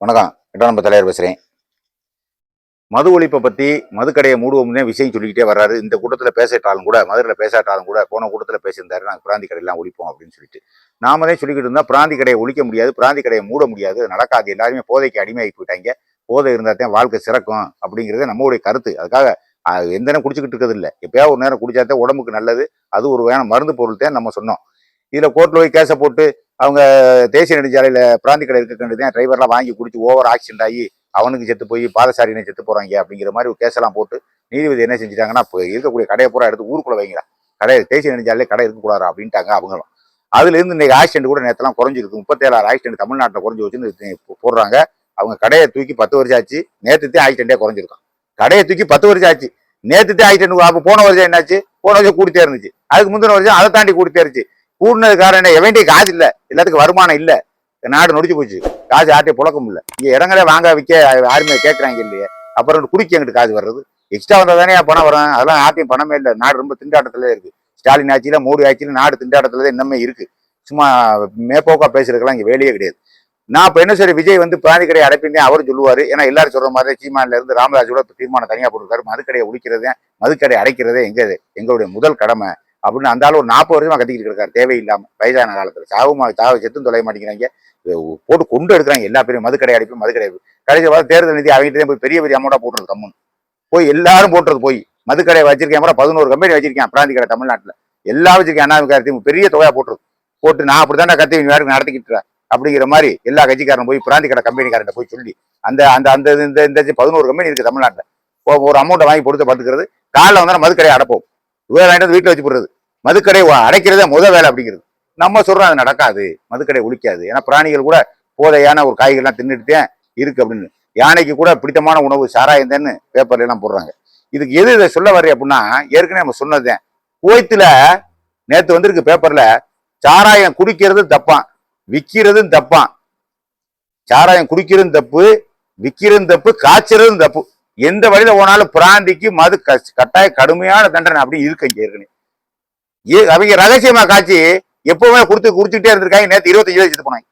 வணக்கம். எட்டாம் நம்ம தலைவர் பேசுகிறேன் மது ஒழிப்பை பற்றி மதுக்கடையை மூடுவோம்னே விஷயம் சொல்லிக்கிட்டே வர்றாரு. இந்த கூட்டத்தில் பேசிட்டாலும் கூட மதுரையில் பேசாட்டாலும் கூட போன கூட்டத்தில் பேசியிருந்தாரு. நாங்கள் பிராந்தி கடையெல்லாம் ஒழிப்போம் அப்படின்னு சொல்லிட்டு. நாம தான் சொல்லிக்கிட்டு இருந்தால் பிராந்தி கடையை ஒழிக்க முடியாது. பிராந்தி கடையை மூட முடியாது. நடக்காது. எல்லாருமே போதைக்கு அடிமையாகி போயிட்டாங்க. போதை இருந்தால் தான் வாழ்க்கை சிறக்கும் அப்படிங்கிறது நம்மளுடைய கருத்து. அதுக்காக அஹ், எந்த நேரம் குடிச்சிக்கிட்டு இருக்கிறது இல்லை. எப்பயாவது ஒரு நேரம் குடிச்சாதான் உடம்புக்கு நல்லது. அது ஒரு வேண மருந்து பொருள் தான் நம்ம சொன்னோம். இதில் கோர்ட்டில் போய் கேஸை போட்டு அவங்க தேசிய நெடுஞ்சாலையில் பிராந்தி கடை இருக்க தான் டிரைவர்லாம் வாங்கி குடிச்சு ஓவர் ஆக்சிடென்ட் ஆகி அவனுக்கு செத்து போய் பாதசாரினை செத்து போகிறாங்க அப்படிங்கிற மாதிரி ஒரு கேஸெல்லாம் போட்டு நீதிபதி என்ன செஞ்சுட்டாங்கன்னா இப்போ இருக்கக்கூடிய கடையை பூரா எடுத்து ஊருக்குள்ளே வைங்களா கடை தேசிய நெடுஞ்சாலையிலே கடை இருக்கக்கூடாது அப்படின்ட்டாங்க அவங்களும். அதுலேருந்து இன்றைக்கி இன்னைக்கு ஆக்சிடென்ட் கூட நேரத்தெல்லாம் குறைஞ்சிருக்கு. முப்பத்தேழாறு ஆக்சிடென்ட் தமிழ்நாட்டில் குறைஞ்சி வச்சுன்னு போடுறாங்க. அவங்க கடையை தூக்கி பத்து வருஷம் ஆச்சு. நேற்றுத்தே ஆக்சிடென்ட்டே குறைஞ்சிருக்கும். கடையை தூக்கி பத்து வருஷம் ஆச்சு. நேற்றுத்தே ஆக்சிடென்ட் அப்போ போன வருஷம் என்னாச்சு? போன வருஷம் கூடித்தே இருந்துச்சு அதுக்கு முந்தின வருஷம் அதை தாண்டி கூடித்தே இருந்துச்சு கூடினது காரணம் என்ன எவன்டி காசு இல்லை. எல்லாத்துக்கும் வருமானம் இல்லை. நாடு நொடிச்சு போச்சு. காசு யார்ட்டையும் புழக்க முடியல இங்கே இடங்களே வாங்க விற்க யாருமே கேட்கறாங்க இல்லையே. அப்புறம் குடிக்க எங்கிட்டு காசு வர்றது? எக்ஸ்ட்ரா வந்தால் தானே பணம் வரும். அதெல்லாம் யார்ட்டையும் பணமே இல்லை. நாடு ரொம்ப திண்டாட்டத்தில் இருக்குது ஸ்டாலின் ஆட்சியில் மோடி ஆட்சியில் நாடு திண்டாட்டத்தில் தான் இன்னமே இருக்குது சும்மா மேப்போக்காக பேசுறதுக்கெல்லாம் இங்கே வேலையே கிடையாது. நான் இப்போ என்ன சரி விஜய் வந்து பிராணி கடையை அடைப்பிந்தே அவரும் சொல்லுவார். ஏன்னா எல்லாரும் சொல்ற மாதிரி சீமான்ல இருந்து ராமராஜோட தீர்மானம் தனியாக போட்டிருக்காரு. மதுக்கடையை ஒழிக்கிறதே மதுக்கடை அடைக்கிறதே எங்க எங்களுடைய முதல் கடமை. அப்படின்னு அந்த ஆள் ஒரு நாற்பது வருஷமா கத்திக்கிட்டு இருக்காரு. தேவையில்லாமல் வயதான காலத்தில். சாவுமா சாவு செத்தும் தொலைய மாட்டேங்கிறாங்க போட்டு கொண்டு எடுக்கிறாங்க எல்லா பேரும் மதுக்கடை அடைப்பு மதுக்கடை அடைப்பு. கடைசி வர தேர்தல் நிதி அவங்க போய் பெரிய பெரிய அமௌண்டா போட்டுறது கம்முன்னு. போய் எல்லாரும் போட்டுறது போய். மதுக்கடை வச்சிருக்கேன் அப்புறம் பதினோரு கம்பெனி வச்சிருக்கேன் பிராந்தி கடை தமிழ்நாட்டில். எல்லாம் வச்சிருக்கேன் அண்ணா பெரிய தொகையாக போட்டுருது. போட்டு நான் அப்படிதான் கத்தி வேறு நடத்திக்கிட்டு அப்படிங்கிற மாதிரி எல்லா கட்சிக்காரனும் போய் பிராந்தி கடை கம்பெனிக்காரன் போய் சொல்லி அந்த அந்த அந்த இந்த இந்த பதினோரு கம்பெனி இருக்குது தமிழ்நாட்டில். ஒரு அமௌண்ட்டை வாங்கி கொடுத்து பார்த்துக்கிறது காலைல வந்தால் மதுக்கடையை அடைப்போம். வேற வாங்கிட்டு வீட்டில் வச்சு போடுறது. மதுக்கடை வ- அடைக்கிறதே முத வேலை அப்படிங்கிறது. நம்ம சொல்கிறோம் அது நடக்காது. மதுக்கடை ஒழிக்காது. ஏன்னா பிராணிகள் கூட போதையான ஒரு காய்கறிலாம் தின்னுட்டு இருக்குது இருக்கு அப்படின்னு. யானைக்கு கூட பிடித்தமான உணவு சாராயம் தான்னு பேப்பர்ல எல்லாம் போடுறாங்க. இதுக்கு எது இதை சொல்ல வர்றேன் அப்படின்னா ஏற்கனவே நம்ம சொன்னதேன் குவைத்தில் நேற்று வந்திருக்கு பேப்பரில் சாராயம் குடிக்கிறது தப்பான் விற்கிறதும் தப்பான் சாராயம் குடிக்கிறதும் தப்பு விற்கிறதும் தப்பு காய்ச்சறதும் தப்பு. எந்த வழியில போனாலும் பிராந்திக்கு மது க- கட்டாய கடுமையான தண்டனை அப்படி இருக்கு இங்க ஏற்கனவே. ஏ- அவங்க ரகசியமா காய்ச்சி எப்பவுமே கொடுத்து குடிச்சுட்டே இருந்திருக்காங்க. நேத்து இருபத்தஞ்சு வயசு போனாங்க.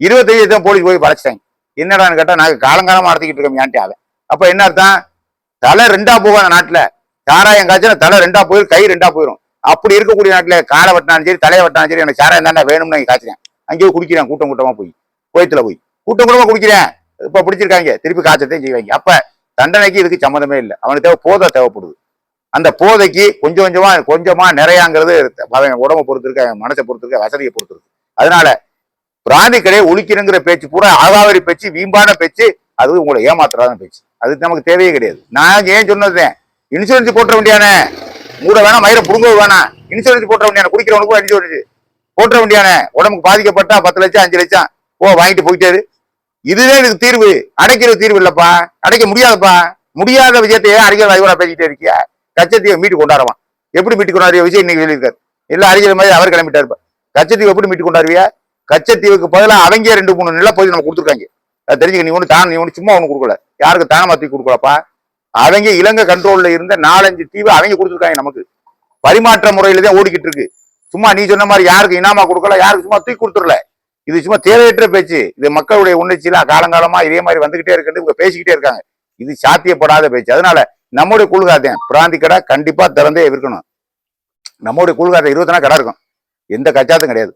இருபத்தஞ்சு தான் போலீஸ் போய் படைச்சிட்டாங்க என்னடான்னு கேட்டா நாங்க காலங்காலமா நடத்திக்கிட்டு இருக்கோம் ஏன்ட்டு அவன் அப்ப என்ன அர்த்தம்? தலை ரெண்டா போகும் அந்த நாட்டுல. சாராயம் காய்ச்சல தலை ரெண்டா போயிடும் கை ரெண்டா போயிடும் அப்படி இருக்கக்கூடிய நாட்டுல காலை வெட்டினாலும் சரி தலையை வெட்டினாலும் சரி எனக்கு சாராயம் தாண்டா வேணும்னு நான் அங்கேயே குடிக்கிறேன் கூட்டம் கூட்டமா போய். கோயத்துல போய். கூட்டம் கூட்டமா குடிக்கிறேன். இப்ப பிடிச்சிருக்காங்க திருப்பி காய்ச்சத்தையும் செய்வாங்க. அப்ப தண்டனைக்கு இதுக்கு சம்மந்தமே இல்லை. அவனுக்கு தேவை போதை தேவைப்படுது. அந்த போதைக்கு கொஞ்சம் கொஞ்சமா கொஞ்சமா நிறையாங்கிறது அவன் உடம்ப பொறுத்திருக்க அவன் மனசை பொறுத்திருக்க வசதியை பொறுத்திருக்கு. அதனால பிராந்தி கடையை ஒழிக்கணுங்கிற பேச்சு பூரா ஆகாவரி பேச்சு வீம்பான பேச்சு அது உங்களை ஏமாத்துறாத பேச்சு. அதுக்கு நமக்கு தேவையே கிடையாது. நான் ஏன் சொன்னதுதான் இன்சூரன்ஸ் போட்ட வேண்டியானே? மூட வேணாம் மயிரை புடுங்க வேணாம். இன்சூரன்ஸ் போட்ட வேண்டியான? குடிக்கிறவனுக்கும் இன்சூரன்ஸ் போட்ட வேண்டியானே? உடம்புக்கு பாதிக்கப்பட்டா பத்து லட்சம் அஞ்சு லட்சம் ஓ வாங்கிட்டு போயிட்டாரு இதுவே இதுக்கு தீர்வு. அடைக்கிற தீர்வு இல்லப்பா. அடைக்க முடியாதுப்பா. முடியாத விஜயத்தையே அறிஞர் அறிவுரா பேசிக்கிட்டே இருக்கியா? கச்சத்தீவை மீட்டு கொண்டாடுவான் எப்படி மீட்டு கொண்டாடிய விஜய் இன்னைக்கு சொல்லியிருக்காரு இல்ல அறிஞர் மாதிரி அவர் கிளம்பிட்டாரு இப்ப. கச்சத்தீவு எப்படி மீட்டு கொண்டாடுவியா? கச்சத்தீவுக்கு பதிலாக அவங்க ரெண்டு மூணு நில பகுதி நம்ம கொடுத்துருக்காங்க. அது தெரிஞ்சுக்க நீ ஒன்று தான் நீ ஒன்று சும்மா ஒன்று கொடுக்கல. யாருக்கு தானே தூக்கி கொடுக்கலப்பா? அவங்க இலங்கை கண்ட்ரோல்ல இருந்த நாலஞ்சு தீவு அவங்க கொடுத்துருக்காங்க நமக்கு. பரிமாற்ற முறையில தான் ஓடிக்கிட்டு இருக்கு. சும்மா நீ சொன்ன மாதிரி யாருக்கு இனாமா கொடுக்கல யாருக்கு சும்மா தூக்கி கொடுத்துடல. இது சும்மா தேவையற்ற பேச்சு. இது மக்களுடைய உணர்ச்சியில காலங்காலமா இதே மாதிரி வந்துகிட்டே இருக்குன்னு இவங்க பேசிக்கிட்டே இருக்காங்க. இது சாத்தியப்படாத பேச்சு. அதனால நம்முடைய குழுகாத்தேன் பிராந்தி கடை கண்டிப்பா திறந்தே இருக்கணும். நம்முடைய குழுகாத்த இருபத்தி நாள் கடை இருக்கும். எந்த கச்சாத்தும் கிடையாது.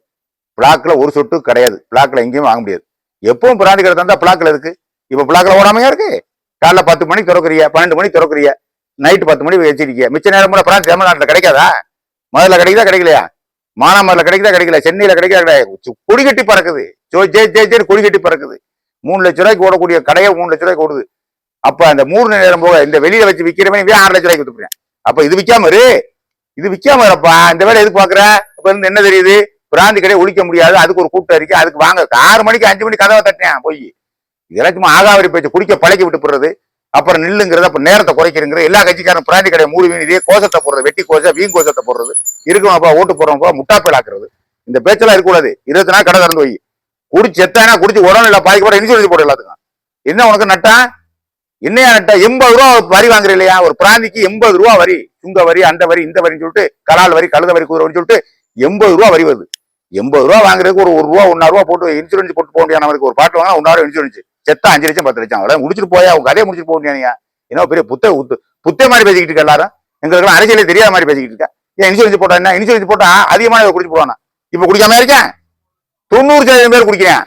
பிளாக்ல ஒரு சொட்டு கிடையாது. பிளாக்ல எங்கேயும் வாங்க முடியாது. எப்பவும் பிராந்தி கடை தந்தா பிளாக்ல இருக்கு இப்ப பிளாக்ல ஓடாமையா இருக்கு? காலைல பத்து மணிக்கு திறக்கிறிய பன்னெண்டு மணிக்கு திறக்கிறிய நைட்டு பத்து மணி வச்சிருக்கிய மிச்ச நேரம் கூட பிராந்தி தமிழ்நாட்டில் கிடைக்காதா? முதல்ல கிடைக்குதா கிடைக்கலையா? மானாமரில் கிடைக்குதா கிடைக்கல. சென்னையில கிடைக்குதா கிடையாது கொடிகட்டி பறக்குது. ஜோ ஜே ஜே ஜே கொடிகட்டி பறக்குது. மூணு லட்ச ரூபாய்க்கு ஓடக்கூடிய கடையை மூணு லட்ச ரூபாய்க்கு ஓடுது. அப்ப அந்த மூணு நேரம் போக இந்த வெளியில வச்சு விக்கிறவன் இவன் ஆறு லட்ச ரூபாய்க்கு வித்துக்கிறேன் அப்போ இது விற்காம இரு. இது விற்காம இருப்பா. இந்த வேலை எதுக்கு பார்க்குற இப்ப இருந்து என்ன தெரியுது? பிராந்தி கடையை ஒழிக்க முடியாது. அதுக்கு ஒரு கூட்டம் இருக்கு. அதுக்கு வாங்க. ஆறு மணிக்கு அஞ்சு மணிக்கு கதவை தட்டினேன். போய். இதெல்லாம் சும்மா ஆகாவரி பேச்சு. குடிக்க பழக்கி விட்டு போடுறது. அப்புறம் நில்லுங்கிறது அப்ப நேரத்தை குறைக்கிறங்கிறது எல்லா கட்சிக்காரன் பிராந்தி கடையை மூடு வீண் இதே கோசத்தை போடுறது வெட்டி கோசை வீண் கோசத்தை போடுறது. இருக்கவங்கப்பா ஓட்டு போடுறவங்க முட்டாப்பேல் ஆக்குறது இந்த பேச்செல்லாம் இருக்கக்கூடாது. இருபத்தி நாள் கடை திறந்து வை. குடிச்சு எத்தானா குடிச்சு உடனே இல்லை பாதிக்கப்பட இன்சூரன்ஸ் போட எல்லாத்துக்கும். என்ன உனக்கு நட்டா? என்னையா நட்டா? எண்பது ரூபா வரி வாங்குற இல்லையா? ஒரு பிராந்திக்கு எண்பது ரூபா வரி. சுங்க வரி அந்த வரி இந்த வரின்னு சொல்லிட்டு கலால் வரி கழுத வரி குதிரை சொல்லிட்டு எண்பது ரூபா வரி வருது. எண்பது ரூபா வாங்குறதுக்கு ஒரு ஒரு ரூபா ஒன்னா ரூபா போட்டு இன்சூரன்ஸ் போட்டு போக முடியாது ஒரு பாட்டு வாங்கினா ஒன்னா இன்சூரன்ஸ் செத்தா அஞ்சு லட்சம் பத்து லட்சம். அவ்வளோ முடிச்சுட்டு போயா உங்க கதையை முடிச்சுட்டு போகணும் நீங்க என்ன பெரிய புத்த உத்து புத்த மாதிரி பேசிக்கிட்டு இருக்க எல்லாரும். எங்களுக்கு அரசியலே தெரியாத மாதிரி பேசிக்கிட்டு இருக்க. ஏன் இன்சூரன்ஸ் போட்டா என்ன? இன்சூரன்ஸ் போட்டா அதிகமான குடிச்சு போவானா இப்ப குடிக்காம இருக்கேன். தொண்ணூறு சதவீதம் பேர் குடிக்கிறேன்.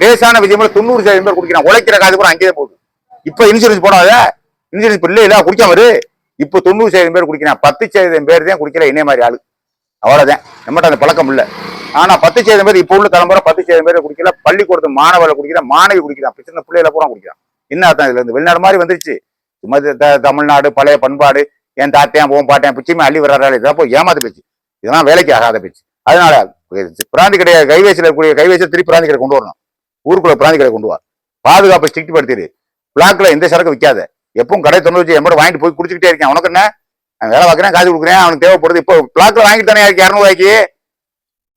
லேசான விஷயங்கள தொண்ணூறு சதவீதம் பேர் குடிக்கிறான். உழைக்கிற காசு கூட அங்கேயே போகுது. இப்ப இன்சூரன்ஸ் போடாத. இன்சூரன்ஸ் இப்ப இல்ல இல்ல குடிக்காம வரு இப்ப தொண்ணூறு சதவீதம் பேர் குடிக்கிறான். பத்து சதவீதம் பேர் தான் குடிக்கல இன்னே மாதிரி ஆளு. அவ்வளவுதான். நம்மகிட்ட அந்த பழக்கம் இல்ல. ஆனா பத்து சதவீதம் பேர் இப்ப உள்ள தலைமுறை பத்து சதவீதம் பேர் குடிக்கல பள்ளிக்கூடத்து மாணவர்கள் குடிக்கிற மாணவி குடிக்கிறான் சின்ன பிள்ளைகளை பூரா குடிக்கிறான் என்ன அர்த்தம் இதுல இருந்து? வெளிநாடு மாதிரி வந்துருச்சு. சும்மா தமிழ்நாடு பழைய பண்பாடு என் தாத்தையன் போன் பாட்டையன் பிச்சுமே அள்ளி வர்றாரு இதெல்லாம் போய் ஏமாத்து பேச்சு. இதெல்லாம் வேலைக்கு ஆகாத பேச்சு. அதனால பிராந்தி கடையை கைவேசியில் இருக்கக்கூடிய கைவேசியில் திருப்பி பிராந்தி கடை கொண்டு வரணும். ஊருக்குள்ள பிராந்தி கடை கொண்டு வா. பாதுகாப்பை ஸ்ட்ரிக்ட் படுத்திடு பிளாக்ல எந்த சரக்கு விற்காத எப்பவும் கடை தொண்ணூறு வச்சு எம்போட வாங்கிட்டு போய் குடிச்சுக்கிட்டே இருக்கேன். உனக்கு என்ன? வேலை பார்க்குறேன் காசு கொடுக்குறேன் அவனுக்கு தேவைப்படுது. இப்போ பிளாக்ல வாங்கிட்டு தானே இருக்கு இரநூறுவாய்க்கு.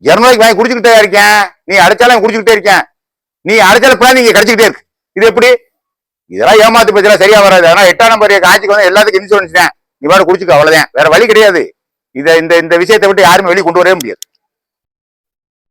இரநூறுவாய்க்கு வாங்கி குடிச்சுக்கிட்டே இருக்கேன். நீ அடைச்சாலும் குடிச்சுக்கிட்டே இருக்கேன். நீ அடைச்சாலும் பிளான் இங்க கிடைச்சிக்கிட்டே இருக்கு. இது எப்படி? இதெல்லாம் ஏமாத்து பேச்செல்லாம் சரியா வராது. ஆனா எட்டாம் நம்பர் காட்சிக்கு வந்து எல்லாத்துக்கும் இன்சூரன்ஸ் தான். நீ வேற குடிச்சுக்க அவ்வளவுதான். வேற வழி கிடையாது. இதை இந்த இந்த விஷயத்தை விட்டு யாருமே வெளியே கொண்டு வரவே முடியாது.